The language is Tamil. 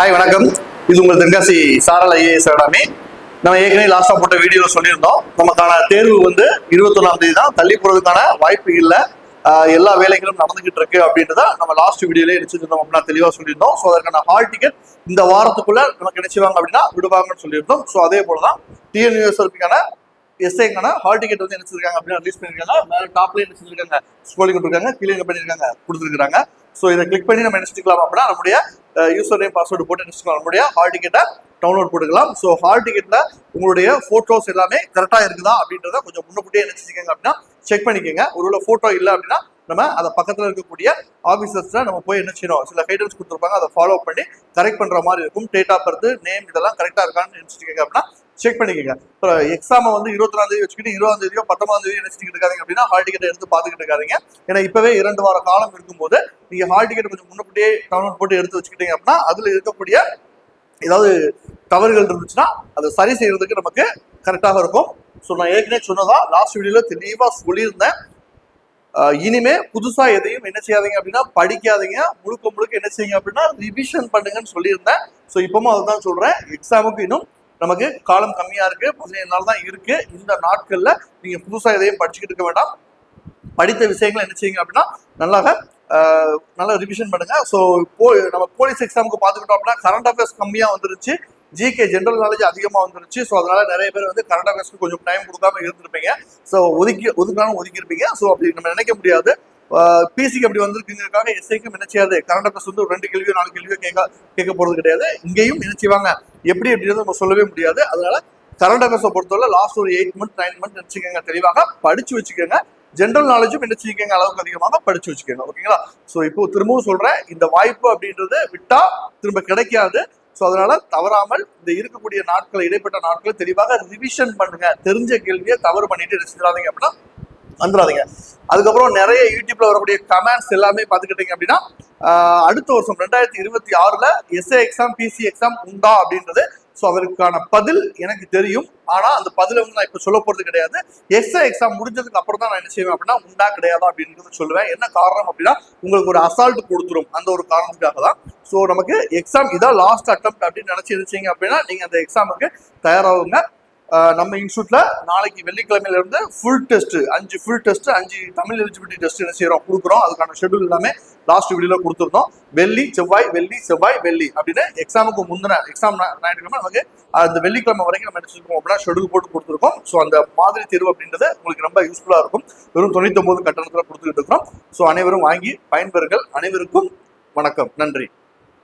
ஹாய் வணக்கம். இது உங்கள் தென்காசி சாரல் ஐஏஎஸ் அகாடமி. நம்ம ஏற்கனவே லாஸ்டா போட்ட வீடியோ சொல்லியிருந்தோம். நமக்கான தேர்வு வந்து இருபத்தொன்னாம் தேதி தான். தள்ளி போறதுக்கான வாய்ப்பு இல்லை. எல்லா வேலைகளும் நடந்துகிட்டு இருக்கு அப்படின்றத நம்ம லாஸ்ட் வீடியோல எடுத்துருந்தோம் அப்படின்னா தெளிவா சொல்லியிருந்தோம். ஸோ அதற்கான ஹால் டிக்கெட் இந்த வாரத்துக்குள்ள நமக்கு கிடைச்சிவாங்க அப்படின்னா விடுவாங்கன்னு சொல்லியிருந்தோம். ஸோ அதே போலதான் டிஎன்யூஎஸ்ஆர்பிக்கான எஸ்ஐக்கான ஹால் டிக்கெட் வந்து நினைச்சிருக்காங்க அப்படின்னு ரிலீஸ் பண்ணிருக்காங்க மேல டாப்ல என்ன செஞ்சிருக்காங்க. கொடுத்துருக்காங்க. கீழே பண்ணிருக்காங்க கொடுத்துருக்காங்க ஸோ இதை கிளிக் பண்ணி நம்ம நினைச்சிக்கலாம் அப்படின்னா நம்முடைய யூசர் நேம் பாஸ்வேர்டு போட்டு என்ன செஞ்சுக்கலாம் ஹால் டிக்கெட்டை டவுன்லோட் போட்டுக்கலாம். ஸோ ஹால் டிக்கெட்டில் உங்களுடைய ஃபோட்டோஸ் எல்லாமே கரெக்டாக இருக்குதா அப்படின்றத கொஞ்சம் முன்னக்கூட்டியே நினச்சிக்கோங்க அப்படின்னா செக் பண்ணிக்கோங்க. ஒருவேளை ஃபோட்டோ இல்லை அப்படின்னா நம்ம அதை பக்கத்தில் இருக்கக்கூடிய ஆஃபீஸர்ஸில் நம்ம போய் என்ன செய்யணும் சில கைடன்ஸ் கொடுத்துருப்பாங்க. அதை ஃபாலோ பண்ணி கரெக்ட் பண்ணுற மாதிரி இருக்கும். டேட் ஆஃப் பர்த் நேம் இதெல்லாம் கரெக்டாக இருக்கான்னு நினைச்சிருக்கீங்க அப்படின்னா செக் பண்ணிக்கோங்க. இப்போ எக்ஸாம் வந்து இருபத்தாம் தேதி வச்சுக்கிட்டு இருபதாம் தேதியோ பத்தொன்பதாம் தேதியோ நினைச்சிட்டு இருக்காங்க அப்படின்னா ஹால் டிக்கெட் எடுத்து பார்த்துக்கிட்டு இருக்காதீங்க. ஏன்னா இப்பவே இரண்டு வார காலம் இருக்கும்போது நீங்க ஹால் டிக்கெட் கொஞ்சம் முன்னக்கூட்டியே டவுன்லோட் போட்டு எடுத்து வச்சுக்கிட்டீங்க அப்படின்னா அதுல இருக்கக்கூடிய ஏதாவது தவறுகள் இருந்துச்சுன்னா அதை சரி செய்யறதுக்கு நமக்கு கரெக்டாக இருக்கும். ஸோ நான் ஏற்கனவே சொன்னதா லாஸ்ட் வீடியோல தெளிவா சொல்லியிருந்தேன். இனிமே புதுசா எதையும் என்ன செய்யாதீங்க அப்படின்னா படிக்காதீங்க. முழுக்க முழுக்க என்ன செய்யுங்க அப்படின்னா ரிவிஷன் பண்ணுங்கன்னு சொல்லியிருந்தேன். ஸோ இப்பவும் அதுதான் சொல்றேன். எக்ஸாமுக்கு இன்னும் நமக்கு காலம் கம்மியா இருக்கு பதினேழு நாள் தான் இருக்கு. இந்த நாட்கள்ல நீங்க புதுசா எதையும் படிச்சுக்கிட்டு இருக்க வேண்டாம். படித்த விஷயங்களை என்ன செய்யுங்க அப்படின்னா நல்லாக நல்லா ரிவிஷன் பண்ணுங்க. ஸோ போ நம்ம போலீஸ் எக்ஸாமுக்கு பார்த்துக்கிட்டோம் அப்படின்னா கரண்ட் அஃபேர்ஸ் கம்மியாக வந்துருச்சு. ஜிகே ஜென்ரல் நாலேஜ் அதிகமாக வந்துருச்சு. ஸோ அதனால நிறைய பேர் வந்து கரண்ட் அஃபேர்ஸ்க்கு கொஞ்சம் டைம் கொடுக்காம இருந்திருப்பீங்க. ஸோ ஒதுக்கி ஒதுக்கினாலும் ஒதுக்கியிருப்பீங்க. ஸோ அப்படி நம்ம நினைக்க முடியாது. பிசிக்கு அப்படி வந்திருக்குங்கிறதுக்காக எஸ்ஐக்கும் என்ன செய்யாது? கரண்ட் அஃபேர்ஸ் வந்து ஒரு ரெண்டு கேள்வியோ நாலு கேள்வியோ கேட்க கேட்க போறது கிடையாது. இங்கேயும் என்ன செய்வாங்க? எப்படி அப்படின்றது நம்ம சொல்லவே முடியாது. அதனால கரண்ட் அஃபேர்ஸை பொறுத்தவரை லாஸ்ட் ஒரு எயிட் மந்த் நைன் மந்த் வச்சுக்கோங்க தெளிவாக படிச்சு வச்சுக்கோங்க. ஜென்ரல் நாலேஜும் என்ன செய்யுங்க அளவுக்கு அதிகமாக படிச்சு வச்சுக்கோங்க. ஓகேங்களா ஸோ இப்போ திரும்பவும் சொல்றேன். இந்த வாய்ப்பு அப்படின்றது விட்டா திரும்ப கிடைக்காது. ஸோ அதனால தவறாமல் இந்த இருக்கக்கூடிய நாட்களை இடைப்பட்ட நாட்களை தெளிவாக ரிவிஷன் பண்ணுங்க. தெரிஞ்ச கேள்வியை தவறு பண்ணிட்டு செஞ்சிடாதீங்க அப்படின்னா வந்துடாதீங்க. அதுக்கப்புறம் நிறைய யூடியூப்ல வரக்கூடிய கமெண்ட்ஸ் எல்லாமே பார்த்துக்கிட்டீங்க அப்படின்னா அடுத்த வருஷம் ரெண்டாயிரத்தி இருபத்தி ஆறுல எஸ்ஏ எக்ஸாம் பிசி எக்ஸாம் உண்டா அப்படின்றது. ஸோ அதற்கான பதில் எனக்கு தெரியும். ஆனால் அந்த பதிலை வந்து நான் இப்போ சொல்ல போகிறது கிடையாது. எஸ்ஏ எக்ஸாம் முடிஞ்சதுக்கு அப்புறம் தான் நான் என்ன செய்வேன் அப்படின்னா உண்டா கிடையாதா அப்படின்றத சொல்லுவேன். என்ன காரணம் அப்படின்னா உங்களுக்கு ஒரு அசால்ட் கொடுத்துரும். அந்த ஒரு காரணத்துக்காக தான். ஸோ நமக்கு எக்ஸாம் இதான் லாஸ்ட் அட்டம் அப்படின்னு நினச்சி இருந்துச்சிங்க அப்படின்னா நீங்கள் அந்த எக்ஸாமுக்கு தயாராகுங்க. நம்ம இன்ஸ்டியூட்ல நாளைக்கு வெள்ளிக்கிழமையில இருந்து ஃபுல் டெஸ்ட் அஞ்சு ஃபுல் டெஸ்ட் அஞ்சு தமிழ் எலிஜிபிலிட்டி டெஸ்ட் என்ன செய்யறோம் கொடுக்குறோம். அதுக்கான ஷெட்யூல் எல்லாமே லாஸ்ட் வீடியோல கொடுத்துருந்தோம். வெள்ளி செவ்வாய் வெள்ளி செவ்வாய் வெள்ளி அப்படின்னு எக்ஸாமுக்கு முந்தின எக்ஸாம் ஞாயிற்றுக்கிழமை நமக்கு அந்த வெள்ளிக்கிழமை வரைக்கும் நம்ம நினைச்சிருக்கோம் அப்படின்னா ஷெடியூல் போட்டு கொடுத்துருக்கோம். ஸோ அந்த மாதிரி தேர்வு அப்படின்றது உங்களுக்கு ரொம்ப யூஸ்ஃபுல்லா இருக்கும். வெறும் தொண்ணூத்தி ஒன்பது கட்டணத்துல கொடுத்துட்டு இருக்கிறோம். ஸோ அனைவரும் வாங்கி பயன்பெறுங்கள் அனைவருக்கும் வணக்கம். நன்றி.